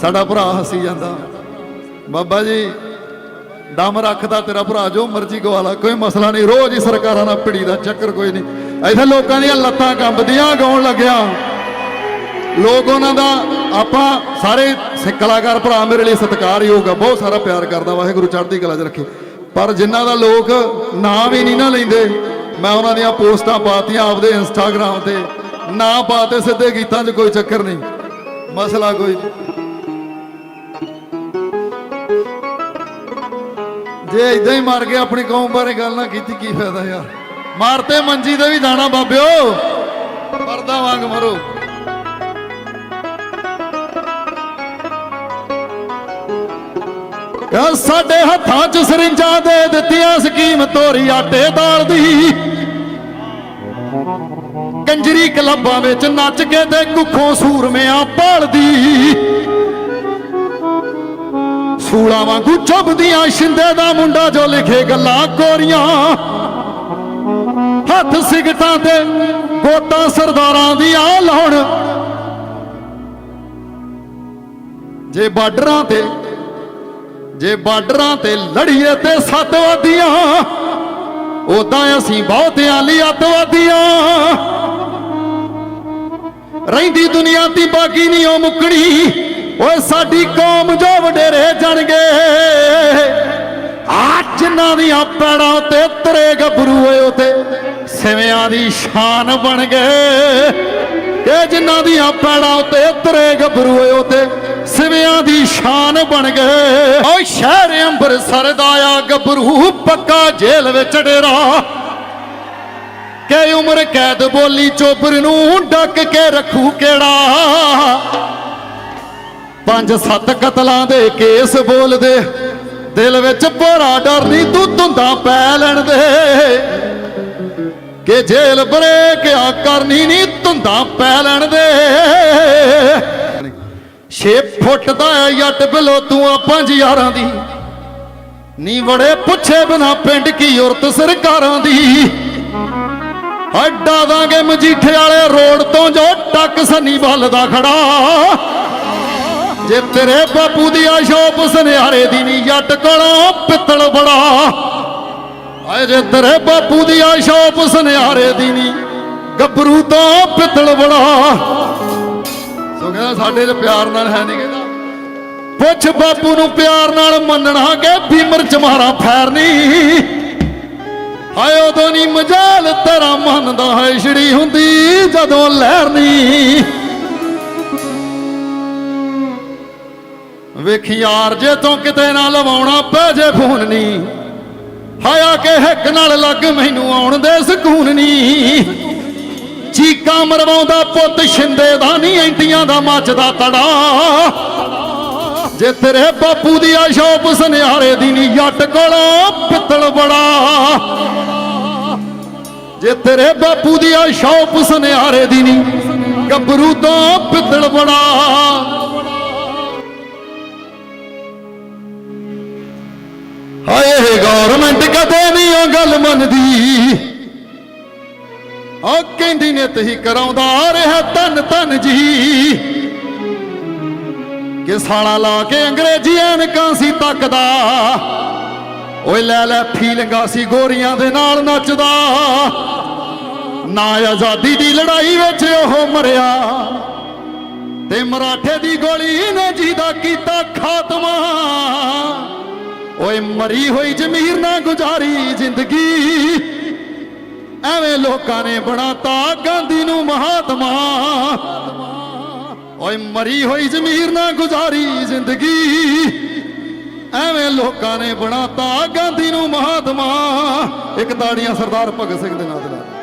ਸਾਡਾ ਭਰਾ ਹੱਸੀ ਜਾਂਦਾ। ਬਾਬਾ ਜੀ, ਦਮ ਰੱਖਦਾ ਤੇਰਾ ਭਰਾ, ਜੋ ਮਰਜ਼ੀ ਗਵਾਲਾ, ਕੋਈ ਮਸਲਾ ਨਹੀਂ। ਰੋਜ਼ ਹੀ ਸਰਕਾਰਾਂ ਨਾਲ ਭਿੜੀ ਦਾ ਚੱਕਰ ਕੋਈ ਨਹੀਂ। ਇੱਥੇ ਲੋਕਾਂ ਦੀਆਂ ਲੱਤਾਂ ਕੰਬਦੀਆਂ, ਗਾਉਣ ਲੱਗਿਆ। ਲੋਕ ਉਹਨਾਂ ਦਾ, ਆਪਾਂ ਸਾਰੇ ਕਲਾਕਾਰ ਭਰਾ ਮੇਰੇ ਲਈ ਸਤਿਕਾਰਯੋਗ ਆ, ਬਹੁਤ ਸਾਰਾ ਪਿਆਰ ਕਰਦਾ, ਵਾਹਿਗੁਰੂ ਚੜ੍ਹਦੀ ਕਲਾ 'ਚ ਰੱਖੇ। ਪਰ ਜਿਨ੍ਹਾਂ ਦਾ ਲੋਕ ਨਾਂ ਵੀ ਨਹੀਂ ਨਾ ਲੈਂਦੇ, ਮੈਂ ਉਹਨਾਂ ਦੀਆਂ ਪੋਸਟਾਂ ਪਾਤੀਆਂ ਆਪਦੇ ਇੰਸਟਾਗ੍ਰam ਤੇ। ਨਾਂ ਪਾਤੇ ਸਿੱਧੇ ਗੀਤਾਂ 'ਚ ਕੋਈ ਚੱਕਰ ਨਹੀਂ। ਮਸਲਾ ਕੋਈ ਜੇ ਇਦਾਂ ਹੀ ਮਰ ਕੇ ਆਪਣੀ ਕੌਮ ਬਾਰੇ ਗੱਲ ਨਾ ਕੀਤੀ, ਕੀ ਫਾਇਦਾ ਯਾਰ? ਮਾਰਤੇ ਮੰਜੀ ਤੇ ਵੀ ਦਾਣਾ ਬਾਬਿਓ। ਪਰਦਾ ਵਾਂਗ ਮਰੋ। ਕਹ ਸਾਡੇ ਹੱਥਾਂ 'ਚ ਸਰਿੰਜਾਂ ਦੇ ਦਿੱਤੀਆਂ ਸਕੀਮ ਤੋਰੀ ਆਟੇ ਦਾਲ ਦੀ। ਕੰਜਰੀ ਕਲੱਬਾਂ ਵਿੱਚ ਨੱਚ ਕੇ ਤੇ ਕੁੱਖੋਂ ਸੂਰਮਿਆਂ ਪਾਲਦੀ ਸੂਲਾ ਵਾਂਗੂ ਚੁੱਭਦੀਆਂ ਸ਼ਿੰਦੇ ਦਾ ਮੁੰਡਾ ਜੋ ਲਿਖੇ ਗੱਲਾਂ ਕੋਰੀਆਂ। ਹੱਥ ਸਿਗਟਾਂ ਤੇ ਗੋਤਾਂ ਸਰਦਾਰਾਂ ਦੀਆਂ ਲਾਉਣ। ਜੇ ਬਾਰਡਰਾਂ ਤੇ, ਜੇ ਬਾਰਡਰਾਂ ਤੇ ਲੜੀਏ ਤੇ ਸੱਤਵਾਦੀਆਂ ਉਦਾਂ ਅਸੀਂ ਬਹੁਤਿਆਂ ਲਈ ਅੱਤਵਾਦੀਆਂ ਰਹਿੰਦੀ ਦੁਨੀਆ ਦੀ ਬਾਕੀ ਨਹੀਂ ਉਹ ਮੁੱਕਣੀ, ਓਏ ਸਾਡੀ ਕੌਮ ਆ ਦੀਆਂ ਪੈੜਾਂ ਉੱਤੇ ਤਰੇ ਗੱਭਰੂ ਓਏ ਉਤੇ ਸਿਵਿਆਂ ਦੀ ਸ਼ਾਨ ਬਣ ਗਏ। ਇਹ ਜਿਨ੍ਹਾਂ ਦੀਆਂ ਪੈੜਾਂ ਉੱਤੇ ਤਰੇ ਗੱਭਰੂ ਓਏ ਉਤੇ ਸਿਵਿਆਂ ਦੀ ਸ਼ਾਨ ਬਣ ਗਏ। ਓ ਸ਼ਹਿਰ ਅੰਬਰਸਰ ਦਾ ਆ ਗੱਭਰੂ ਪੱਕਾ ਜੇਲ੍ਹ ਵਿੱਚ ਡੇਰਾ। ਕਿ ਉਮਰ ਕੈਦ ਬੋਲੀ ਚੋਬਰ ਨੂੰ ਡੱਕ ਕੇ ਰੱਖੂ ਕਿਹੜਾ? ਪੰਜ ਸੱਤ ਕਤਲਾਂ ਦੇ ਕੇਸ ਬੋਲਦੇ ਦਿਲ ਵਿੱਚ ਬੜਾ ਡਰ ਨਹੀਂ ਤੂੰ ਧੁੰਦਾਂ ਪੈ ਲੈਣ ਦੇ। ਕਿ ਜੇਲ ਬਰੇਕ ਆ ਕਰਨੀ ਨਹੀਂ ਧੁੰਦਾਂ ਪੈ ਲੈਣ ਦੇ। 6 ਫੁੱਟ ਦਾ ਹੈ ਬਿਲੋ ਤੂੰ ਆ ਪੰਜ ਯਾਰਾਂ ਦੀ। ਨੀ ਵੜੇ ਪੁੱਛੇ ਬਿਨਾ ਪਿੰਡ ਕੀ ਔਰਤ ਸਰਕਾਰਾਂ ਦੀ। ਅੱਡਾ ਦਾਂਗੇ ਮਜੀਠੇ ਵਾਲੇ ਰੋਡ ਤੋਂ ਜੋ ਟੱਕ ਸੰਨੀ ਵੱਲ ਦਾ ਖੜਾ। ਜੇ ਤੇਰੇ ਬਾਪੂ ਦੀ ਆਸ਼ੋਪ ਸੁਨਿਆਰੇ ਦੀ ਨੀ ਜੱਟ ਕੋਲੋਂ ਪਿੱਤਲ ਬੜਾ। ਆਏ ਜੇ ਤੇਰੇ ਬਾਪੂ ਦੀ ਆਸ਼ੋਪ ਸੁਨਿਆਰੇ ਦੀ ਨੀ ਗੱਭਰੂ ਤੋਂ ਪਿੱਤਲ ਬੜਾ। ਸੋ ਕਹਿੰਦਾ ਸਾਡੇ ਤੇ ਪਿਆਰ ਨਾਲ ਹੈ ਨਹੀਂ ਕਹਿੰਦਾ। ਪੁੱਛ ਬਾਪੂ ਨੂੰ ਪਿਆਰ ਨਾਲ ਮੰਨਣਾ ਕਿ ਭੀਮਰ ਚਮਾਰਾ ਫੈਰਨੀ ਹਾਏ ਉਦੋਂ ਨਹੀਂ ਮਜਾਲ ਤੇਰਾ ਮੰਨਦਾ ਹੈ, ਛੜੀ ਹੁੰਦੀ ਜਦੋਂ ਲਹਿਰਨੀ ਵੇਖੀ ਯਾਰ, ਜੇ ਤੂੰ ਕਿਤੇ ਨਾ ਲਵਾਉਣਾ, ਪੈ ਜੇ ਫੋਨ ਨਹੀਂ ਹਾਇਆ ਕਿ ਹਿੱਕ ਨਾਲ ਲੱਗ ਮੈਨੂੰ ਆਉਣ ਦੇ ਸਕੂਨ ਨਹੀਂ ਚੀਕਾਂ ਮਰਵਾਉਂਦਾ ਪੁੱਤ ਛਿੰਦੇ ਦਾ ਨਹੀਂ ਐਂਟੀਆਂ ਦਾ ਮੱਚਦਾ ਤੜਾ। ਜੇ ਤੇਰੇ ਬਾਪੂ ਦੀ ਆਸ਼ੋਪ ਸੁਨਿਆਰੇ ਦੀ ਨਹੀਂ ਜੱਟ ਕੋਲੋਂ ਪਿੱਤਲ ਬੜਾ। ਜੇ ਤੇਰੇ ਬਾਪੂ ਦੀ ਆਸ਼ੋਪ ਸੁਨਿਆਰੇ ਦੀ ਨਹੀਂ ਗੱਭਰੂ ਤੋਂ ਪਿੱਤਲ ਬੜਾ। ਹਾਏ ਗਵਰਨਮੈਂਟ ਕਦੇ ਨਹੀਂ ਉਹ ਗੱਲ ਮੰਨਦੀ? ਉਹ ਕਹਿੰਦੀ ਨੇ ਤਹੀ ਕਰਾਉਂਦਾ ਰਿਹਾ ਤਨ ਤਨ ਜੀ। ਕਿ ਸਾਲਾ ਲਾ ਕੇ ਅੰਗਰੇਜ਼ੀ ਐਨਕਾਂ ਸੀ ਤੱਕਦਾ। ਓਏ ਲੈ ਲੈ ਫੀਲਿੰਗਾਂ ਸੀ ਗੋਰੀਆਂ ਦੇ ਨਾਲ ਨੱਚਦਾ। ਨਾ ਆਜ਼ਾਦੀ ਦੀ ਲੜਾਈ ਵਿੱਚ ਉਹ ਮਰਿਆ। ਤੇ ਮਰਾਠੇ ਦੀ ਗੋਲੀ ਨੇ ਜਿਹਦਾ ਕੀਤਾ ਮਰੀ ਹੋਈ ਜ਼ਮੀਰ ਨਾ ਗੁਜ਼ਾਰੀ ਜ਼ਿੰਦਗੀ। ਐਵੇਂ ਲੋਕਾਂ ਨੇ ਬਣਾਤਾ ਗਾਂਧੀ ਨੂੰ ਮਹਾਤਮਾ। ਓਏ ਮਰੀ ਹੋਈ ਜ਼ਮੀਰ ਨਾ ਗੁਜ਼ਾਰੀ ਜ਼ਿੰਦਗੀ। ਐਵੇਂ ਲੋਕਾਂ ਨੇ ਬਣਾਤਾ ਗਾਂਧੀ ਨੂੰ ਮਹਾਤਮਾ। ਇੱਕ ਤਾੜੀਆਂ ਸਰਦਾਰ ਭਗਤ ਸਿੰਘ ਦੇ ਨਾਂ ਦੇ ਨਾਲ